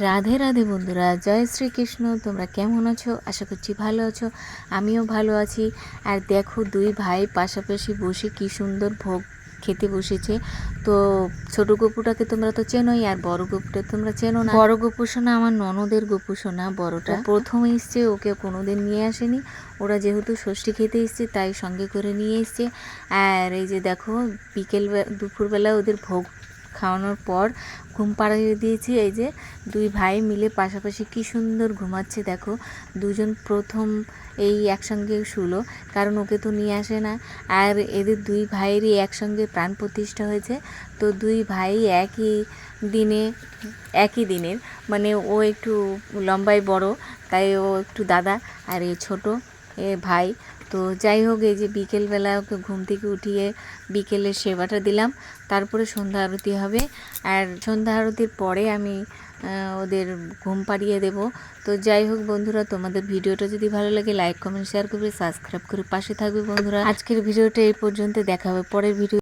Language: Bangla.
রাধে রাধে বন্ধুরা জয় শ্রীকৃষ্ণ তোমরা কেমন আছো? আশা করছি ভালো আছো আমিও ভালো আছি। আর দেখো দুই ভাই পাশাপাশি বসে কি সুন্দর ভোগ খেতে বসেছে। তো ছোট গপুটাকে তোমরা তো চেনোই আর বড় গপুটা তোমরা চেনো না। বড় গপু সোনা আমার ননদের গপু সোনা বড়টা। প্রথম এসছে ওকে কোনোদিন নিয়ে আসেনি। ওরা যেহেতু ষষ্ঠী খেতে এসছে তাই সঙ্গে করে নিয়ে এসছে। আর এই যে দেখো বিকেল দুপুরবেলা ওদের ভোগ খাওয়ানোর পর ঘুম পাড়িয়ে দিয়েছি। এই যে দুই ভাই মিলে পাশাপাশি কি সুন্দর ঘুমাচ্ছে, দেখো। দুজন প্রথম এই একসঙ্গে শুলো, কারণ ওকে তো নিয়ে আসে না। আর এদের দুই ভাইয়েরই একসঙ্গে প্রাণ প্রতিষ্ঠা হয়েছে। তো দুই ভাই একই দিনে, একই দিনের মানে ও একটু লম্বায় বড়, তাই ও একটু দাদা, আর এ ছোট। এ ভাই, তো যাই হোক, এই যে বিকেলবেলা ওকে ঘুম থেকে উঠিয়ে বিকেলের সেবাটা দিলাম। তারপরে সন্ধ্যা আরতি হবে। আর সন্ধ্যা আরতির পরে আমি ওদের ঘুম পাড়িয়ে দেব। তো যাই হোক বন্ধুরা, তোমাদের ভিডিওটা যদি ভালো লাগে, লাইক, কমেন্ট শেয়ার করবে সাবস্ক্রাইব করে পাশে থাকবে বন্ধুরা। আজকের ভিডিওটা এই পর্যন্ত, দেখা হবে পরের ভিডিও